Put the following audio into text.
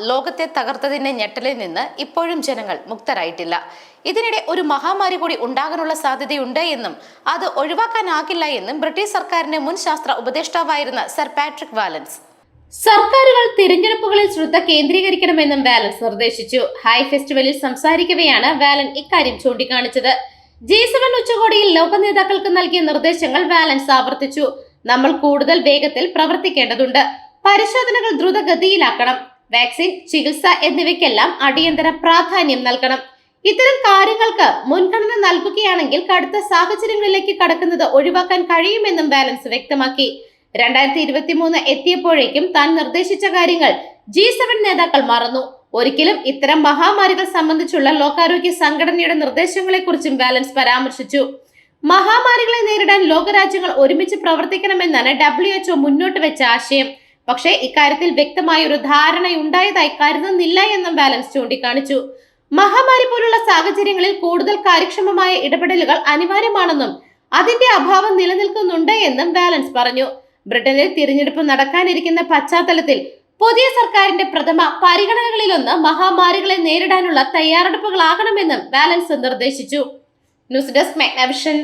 ലോകത്തെ തകർത്തതിന്റെ ഞെട്ടലിൽ നിന്ന് ഇപ്പോഴും ജനങ്ങൾ മുക്തരായിട്ടില്ല. ഇതിനിടെ ഒരു മഹാമാരി കൂടി ഉണ്ടാകാനുള്ള സാധ്യതയുണ്ട് എന്നും അത് ഒഴിവാക്കാനാകില്ല എന്നും ബ്രിട്ടീഷ് സർക്കാരിന്റെ മുൻ ശാസ്ത്ര ഉപദേഷ്ടാവായിരുന്ന സർ പാട്രിക് വാലൻസ്. സർക്കാരുകൾ തിരഞ്ഞെടുപ്പുകളിൽ ശ്രദ്ധ കേന്ദ്രീകരിക്കണമെന്നും വാലൻസ് നിർദ്ദേശിച്ചു. ഹൈ ഫെസ്റ്റിവലിൽ സംസാരിക്കവെയാണ് വാലൻ ഇക്കാര്യം ചൂണ്ടിക്കാണിച്ചത്. ജി സെവൻ ഉച്ചകോടിയിൽ ലോക നേതാക്കൾക്ക് നൽകിയ നിർദ്ദേശങ്ങൾ വാലൻസ് ആവർത്തിച്ചു. നമ്മൾ കൂടുതൽ വേഗത്തിൽ പ്രവർത്തിക്കേണ്ടതുണ്ട്. പരിശോധനകൾ ദ്രുതഗതിയിലാക്കണം. വാക്സിൻ ചികിത്സ എന്നിവയ്ക്കെല്ലാം അടിയന്തര പ്രാധാന്യം നൽകണം. ഇത്തരം കാര്യങ്ങൾക്ക് മുൻഗണന നൽകുകയാണെങ്കിൽ കടുത്ത സാഹചര്യങ്ങളിലേക്ക് കടക്കുന്നത് ഒഴിവാക്കാൻ കഴിയുമെന്നും ബാലൻസ് വ്യക്തമാക്കി. രണ്ടായിരത്തി ഇരുപത്തി മൂന്ന് എത്തിയപ്പോഴേക്കും താൻ നിർദ്ദേശിച്ച കാര്യങ്ങൾ ജി സെവൻ നേതാക്കൾ മറന്നു. ഒരിക്കലും ഇത്തരം മഹാമാരികൾ സംബന്ധിച്ചുള്ള ലോകാരോഗ്യ സംഘടനയുടെ നിർദ്ദേശങ്ങളെക്കുറിച്ചും ബാലൻസ് പരാമർശിച്ചു. മഹാമാരികളെ നേരിടാൻ ലോകരാജ്യങ്ങൾ ഒരുമിച്ച് പ്രവർത്തിക്കണമെന്നാണ് ഡബ്ല്യു എച്ച്ഒ മുന്നോട്ട് വെച്ച ആശയം. പക്ഷേ ഇക്കാര്യത്തിൽ വ്യക്തമായ ഒരു ധാരണയുണ്ടായതായി കരുതുന്നില്ല എന്നും ബാലൻസ് ചൂണ്ടിക്കാണിച്ചു. മഹാമാരി പോലുള്ള സാഹചര്യങ്ങളിൽ കൂടുതൽ കാര്യക്ഷമമായ ഇടപെടലുകൾ അനിവാര്യമാണെന്നും അതിന്റെ അഭാവം നിലനിൽക്കുന്നുണ്ട് എന്നും ബാലൻസ് പറഞ്ഞു. ബ്രിട്ടനിൽ തിരഞ്ഞെടുപ്പ് നടക്കാനിരിക്കുന്ന പശ്ചാത്തലത്തിൽ പുതിയ സർക്കാരിന്റെ പ്രഥമ പരിഗണനകളിലൊന്ന് മഹാമാരികളെ നേരിടാനുള്ള തയ്യാറെടുപ്പുകളാകണമെന്നും ബാലൻസ് നിർദ്ദേശിച്ചു. News desk Magnavision.